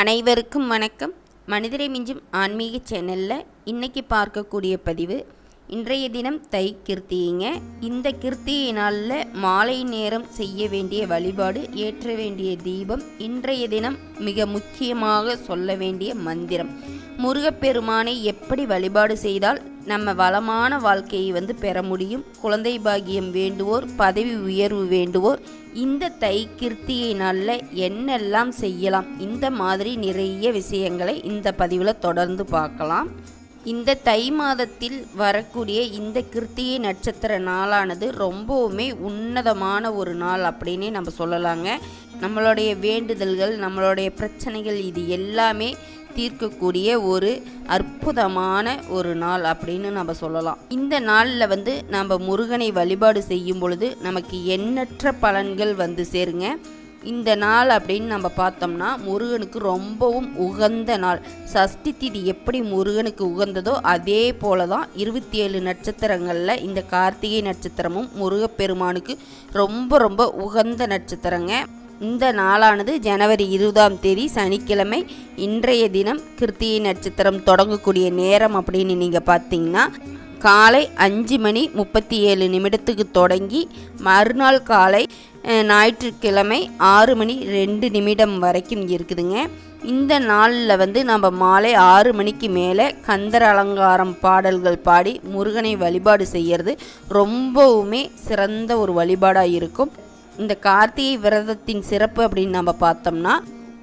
அனைவருக்கும் வணக்கம். மனிதரை மிஞ்சும் ஆன்மீக சேனலில் இன்றைக்கி பார்க்கக்கூடிய பதிவு இன்றைய தினம் தை கிருத்தியங்க. இந்த கிருத்தியை நாளில் மாலை நேரம் செய்ய வேண்டிய வழிபாடு ஏற்ற வேண்டிய தீபம் இன்றைய தினம் மிக முக்கியமாக சொல்ல வேண்டிய மந்திரம். முருகப்பெருமானை எப்படி வழிபாடு செய்தால் நம்ம வளமான வாழ்க்கையை வந்து பெற முடியும். குழந்தை பாகியம் வேண்டுவோர் பதவி உயர்வு வேண்டுவோர் இந்த தை கிருத்தியை நாளில் என்னெல்லாம் செய்யலாம். இந்த மாதிரி நிறைய விஷயங்களை இந்த பதிவில் தொடர்ந்து பார்க்கலாம். இந்த தை மாதத்தில் வரக்கூடிய இந்த கிருத்திகை நட்சத்திர நாளானது ரொம்பவுமே உன்னதமான ஒரு நாள் அப்படின்னே நம்ம சொல்லலாங்க. நம்மளுடைய வேண்டுதல்கள் நம்மளுடைய பிரச்சனைகள் இது எல்லாமே தீர்க்கக்கூடிய ஒரு அற்புதமான ஒரு நாள் அப்படின்னு நம்ம சொல்லலாம். இந்த நாளில் வந்து நம்ம முருகனை வழிபாடு செய்யும் பொழுது நமக்கு எண்ணற்ற பலன்கள் வந்து சேருங்க. இந்த நாள் அப்படின்னு நம்ம பார்த்தோம்னா முருகனுக்கு ரொம்பவும் உகந்த நாள். சஷ்டி திதி எப்படி முருகனுக்கு உகந்ததோ அதே போல தான் இருபத்தி ஏழு நட்சத்திரங்களில் இந்த கார்த்திகை நட்சத்திரமும் முருகப்பெருமானுக்கு ரொம்ப ரொம்ப உகந்த நட்சத்திரங்க. இந்த நாளானது ஜனவரி இருபதாம் தேதி சனிக்கிழமை இன்றைய தினம் கிருத்திகை நட்சத்திரம் தொடங்கக்கூடிய நேரம் அப்படின்னு நீங்கள் பார்த்தீங்கன்னா காலை அஞ்சு மணி முப்பத்தி ஏழு நிமிடத்துக்கு தொடங்கி மறுநாள் காலை ஞாயிற்றுக்கிழமை ஆறு மணி ரெண்டு நிமிடம் வரைக்கும் இருக்குதுங்க. இந்த நாளில் வந்து நம்ம மாலை ஆறு மணிக்கு மேலே கந்தர் அலங்காரம் பாடல்கள் பாடி முருகனை வழிபாடு செய்கிறது ரொம்பவுமே சிறந்த ஒரு வழிபாடாக இருக்கும். இந்த கார்த்திகை விரதத்தின் சிறப்பு அப்படின்னு நம்ம பார்த்தோம்னா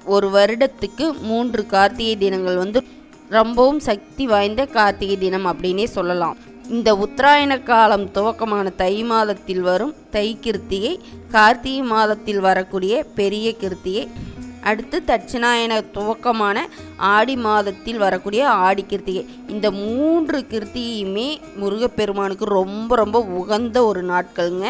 ஒரு வருடத்துக்கு மூன்று கார்த்திகை தினங்கள் வந்து ரொம்பவும் சக்தி வாய்ந்த கார்த்திகை தினம் அப்படின்னே சொல்லலாம். இந்த உத்தராயண காலம் துவக்கமான தை மாதத்தில் வரும் தை கிருத்திகை கார்த்திகை மாதத்தில் வரக்கூடிய பெரிய கிருத்திகை அடுத்து தட்சிணாயன துவக்கமான ஆடி மாதத்தில் வரக்கூடிய ஆடி கிருத்திகை. இந்த மூன்று கிருத்திகையுமே முருகப்பெருமானுக்கு ரொம்ப ரொம்ப உகந்த ஒரு நாட்களுங்க.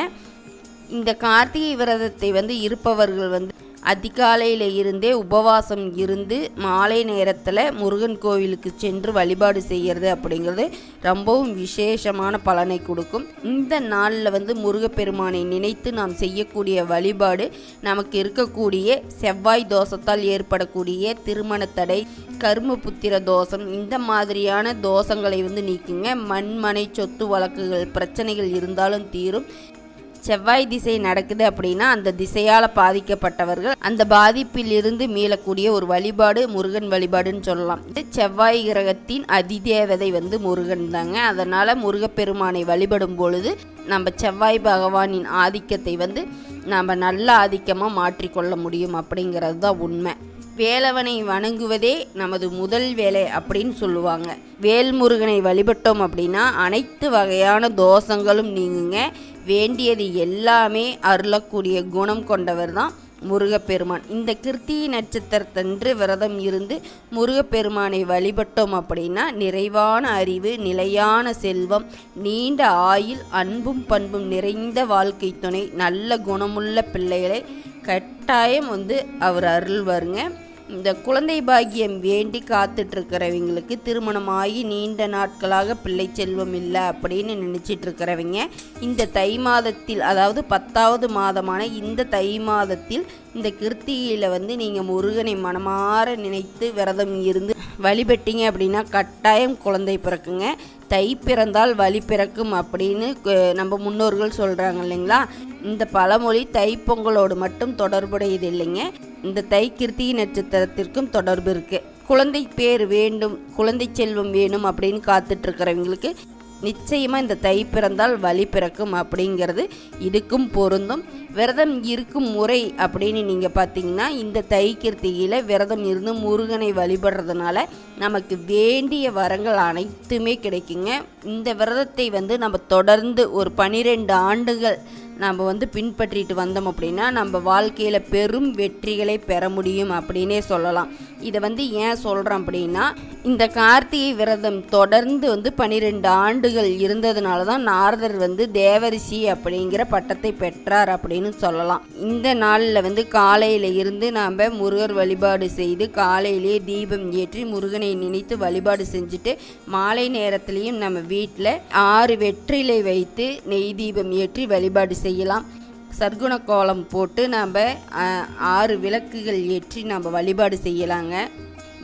இந்த கார்த்திகை விரதத்தை வந்து இருப்பவர்கள் வந்து அதிகாலையில் இருந்தே உபவாசம் இருந்து மாலை நேரத்தில் முருகன் கோவிலுக்கு சென்று வழிபாடு செய்கிறது அப்படிங்கிறது ரொம்பவும் விசேஷமான பலனை கொடுக்கும். இந்த நாளில் வந்து முருகப்பெருமானை நினைத்து நாம் செய்யக்கூடிய வழிபாடு நமக்கு இருக்கக்கூடிய செவ்வாய் தோஷத்தால் ஏற்படக்கூடிய திருமண தடை கரும புத்திர தோஷம் இந்த மாதிரியான தோஷங்களை வந்து நீக்குங்க. மண்மனை சொத்து வழக்குகள் பிரச்சனைகள் இருந்தாலும் தீரும். செவ்வாய் திசை நடக்குது அப்படின்னா அந்த திசையால் பாதிக்கப்பட்டவர்கள் அந்த பாதிப்பில் இருந்து மீளக்கூடிய ஒரு வழிபாடு முருகன் வழிபாடுன்னு சொல்லலாம். இது செவ்வாய் கிரகத்தின் அதிதேவதை வந்து முருகன் தாங்க. அதனால் முருகப்பெருமானை வழிபடும் பொழுது நம்ம செவ்வாய் பகவானின் ஆதிக்கத்தை வந்து நாம் நல்ல ஆதிக்கமாக மாற்றிக்கொள்ள முடியும் அப்படிங்கிறது தான் உண்மை. வேலவனை வணங்குவதே நமது முதல் வேலை அப்படின்னு சொல்லுவாங்க. வேல்முருகனை வழிபட்டோம் அப்படின்னா அனைத்து வகையான தோஷங்களும் நீங்குங்க. வேண்டியது எல்லாமே அருளக்கூடிய குணம் கொண்டவர் தான் முருகப்பெருமான். இந்த கிருத்திகை நட்சத்திரத்தன்று விரதம் இருந்து முருகப்பெருமானை வழிபட்டோம் அப்படின்னா நிறைவான அறிவு நிலையான செல்வம் நீண்ட ஆயில் அன்பும் பண்பும் நிறைந்த வாழ்க்கை துணை நல்ல குணமுள்ள பிள்ளைகளை கட்டாயம் வந்து அவர் அருள்வாருங்க. இந்த குழந்தை பாக்கியம் வேண்டி காத்துட்டு இருக்கிறவங்களுக்கு திருமணமாகி நீண்ட நாட்களாக பிள்ளை செல்வம் இல்லை அப்படின்னு நினச்சிட்டு இருக்கிறவங்க இந்த தை மாதத்தில் அதாவது பத்தாவது மாதமான இந்த தை மாதத்தில் இந்த கிருத்திகையில் வந்து நீங்கள் முருகனை மனமாற நினைத்து விரதம் இருந்து வழிபட்டீங்க அப்படின்னா கட்டாயம் குழந்தை பிறக்குங்க. தை பிறந்தால் வழி பிறக்கும் அப்படின்னு நம்ம முன்னோர்கள் சொல்கிறாங்க இல்லைங்களா? இந்த பழமொழி தைப்பொங்கலோடு மட்டும் தொடர்புடையது இல்லைங்க. இந்த தை கிருத்திகை நட்சத்திரத்திற்கும் தொடர்பு இருக்கு. குழந்தை பேர் வேண்டும் குழந்தை செல்வம் வேணும் அப்படின்னு காத்துட்டு இருக்கிறவங்களுக்கு நிச்சயமாக இந்த தை பிறந்தால் வழி பிறக்கும் அப்படிங்கிறது இதுக்கும் பொருந்தும். விரதம் இருக்கும் முறை அப்படின்னு நீங்கள் பார்த்தீங்கன்னா இந்த தை கிருத்திகையில் விரதம் இருந்து முருகனை வழிபடுறதுனால நமக்கு வேண்டிய வரங்கள் அனைத்துமே கிடைக்குங்க. இந்த விரதத்தை வந்து நம்ம தொடர்ந்து ஒரு பனிரெண்டு ஆண்டுகள் நம்ம வந்து பின்பற்றிட்டு வந்தோம் அப்படின்னா நம்ம வாழ்க்கையில் பெரும் வெற்றிகளை பெற முடியும் அப்படின்னே சொல்லலாம். இதை வந்து ஏன் சொல்கிறோம் அப்படின்னா இந்த கார்த்திகை விரதம் தொடர்ந்து வந்து பன்னிரெண்டு ஆண்டுகள் இருந்ததுனால தான் நாரதர் வந்து தேவரிசி அப்படிங்கிற பட்டத்தை பெற்றார் அப்படின்னு சொல்லலாம். இந்த நாளில் வந்து காலையில் இருந்து நாம் முருகர் வழிபாடு செய்து காலையிலேயே தீபம் ஏற்றி முருகனை நினைத்து வழிபாடு செஞ்சுட்டு மாலை நேரத்துலேயும் நம்ம வீட்டில் ஆறு வெற்றிலை வைத்து நெய் தீபம் ஏற்றி வழிபாடு செய்யலாம். சர்க்குண கோலம் போட்டு நம்ம ஆறு விளக்குகள் ஏற்றி நம்ம வழிபாடு செய்யலாங்க.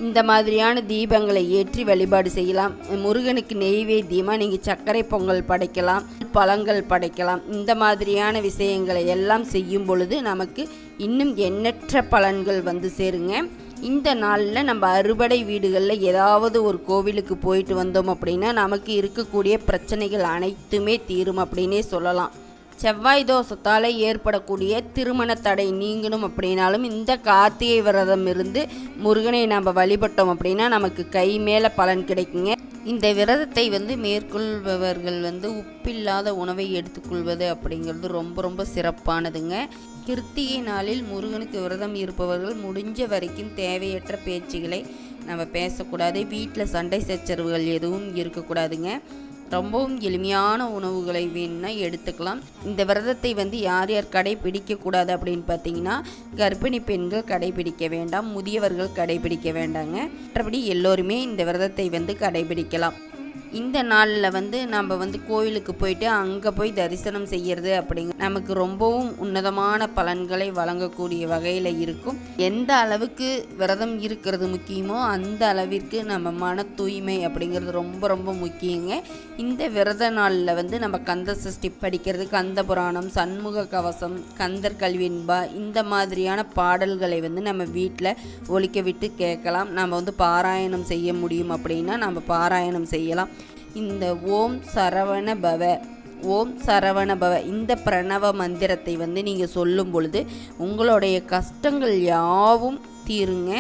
இந்த மாதிரியான தீபங்களை ஏற்றி வழிபாடு செய்யலாம். முருகனுக்கு நெய்வேத்தியமாக நீங்கள் சர்க்கரை பொங்கல் படைக்கலாம் பழங்கள் படைக்கலாம். இந்த மாதிரியான விஷயங்களை எல்லாம் செய்யும் பொழுது நமக்கு இன்னும் எண்ணற்ற பலன்கள் வந்து சேருங்க. இந்த நாளில் நம்ம அறுபடை வீடுகளில் ஏதாவது ஒரு கோவிலுக்கு போயிட்டு வந்தோம் அப்படின்னா நமக்கு இருக்கக்கூடிய பிரச்சனைகள் அனைத்துமே தீரும் அப்படின்னே சொல்லலாம். செவ்வாய் தோஷத்தால் ஏற்படக்கூடிய திருமண தடை நீங்கணும் அப்படின்னாலும் இந்த கார்த்திகை விரதம் இருந்து முருகனை நம்ம வழிபட்டோம் அப்படின்னா நமக்கு கை மேலே பலன் கிடைக்குங்க. இந்த விரதத்தை வந்து மேற்கொள்பவர்கள் வந்து உப்பில்லாத உணவை எடுத்துக்கொள்வது அப்படிங்கிறது ரொம்ப ரொம்ப சிறப்பானதுங்க. கிருத்திகை நாளில் முருகனுக்கு விரதம் இருப்பவர்கள் முடிஞ்ச வரைக்கும் தேவையற்ற பேச்சுகளை நம்ம பேசக்கூடாது. வீட்டில் சண்டை சச்சரவுகள் எதுவும் இருக்கக்கூடாதுங்க. ரொம்பவும் எளிமையான உணவுகளை வேணும்னா எடுத்துக்கலாம். இந்த விரதத்தை வந்து யார் யார் கடைபிடிக்கக்கூடாது அப்படின்னு பார்த்தீங்கன்னா கர்ப்பிணி பெண்கள் கடைபிடிக்க வேண்டாம் முதியவர்கள் கடைபிடிக்க வேண்டாங்க. மற்றபடி எல்லோருமே இந்த விரதத்தை வந்து கடைபிடிக்கலாம். இந்த நாளில் வந்து நம்ம வந்து கோயிலுக்கு போயிட்டு அங்கே போய் தரிசனம் செய்யறது அப்படிங்க நமக்கு ரொம்பவும் உன்னதமான பலன்களை வழங்கக்கூடிய வகையில் இருக்கும். எந்த அளவுக்கு விரதம் இருக்கிறது முக்கியமோ அந்த அளவிற்கு நம்ம மன தூய்மை அப்படிங்கிறது ரொம்ப ரொம்ப முக்கியங்க. இந்த விரத நாளில் வந்து நம்ம கந்த சஷ்டி படிக்கிறது கந்த புராணம் சண்முக கவசம் கந்தர் கல்வின்பா இந்த மாதிரியான பாடல்களை வந்து நம்ம வீட்டில் ஒழிக்க விட்டு கேட்கலாம். நம்ம வந்து பாராயணம் செய்ய முடியும் அப்படின்னா நம்ம பாராயணம் செய்யலாம். இந்த ஓம் சரவண பவ. ஓம் சரவண பவ. இந்த பிரணவ மந்திரத்தை வந்து நீங்கள் சொல்லும் பொழுது உங்களுடைய கஷ்டங்கள் யாவும் தீருங்க.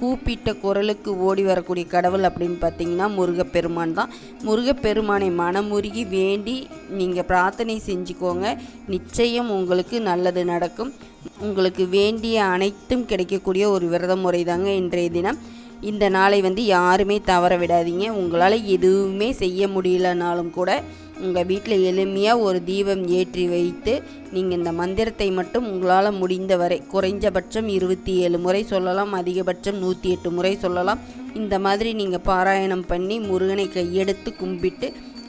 கூப்பிட்ட குரலுக்கு ஓடி வரக்கூடிய கடவுள் அப்படின்னு பார்த்தீங்கன்னா முருகப்பெருமான் தான். முருகப்பெருமானை மனமுருகி வேண்டி நீங்கள் பிரார்த்தனை செஞ்சுக்கோங்க. நிச்சயம் உங்களுக்கு நல்லது நடக்கும். உங்களுக்கு வேண்டிய அனைத்தும் கிடைக்கக்கூடிய ஒரு விரத முறை தாங்க இன்றைய தினம். இந்த நாளை வந்து யாருமே தவற விடாதீங்க. உங்களால் எதுவுமே செய்ய முடியலனாலும் கூட உங்கள் வீட்டில் எளிமையாக ஒரு தீபம் ஏற்றி வைத்து நீங்கள் இந்த மந்திரத்தை மட்டும் உங்களால் முடிந்தவரை குறைஞ்சபட்சம் இருபத்தி ஏழு முறை சொல்லலாம் அதிகபட்சம் நூற்றி எட்டு முறை சொல்லலாம். இந்த மாதிரி நீங்கள் பாராயணம் பண்ணி முருகனை கையெடுத்து கும்பிட்டு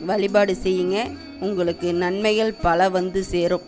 வழிபாடு செய்யுங்க. உங்களுக்கு நன்மைகள் பல வந்து சேரும்.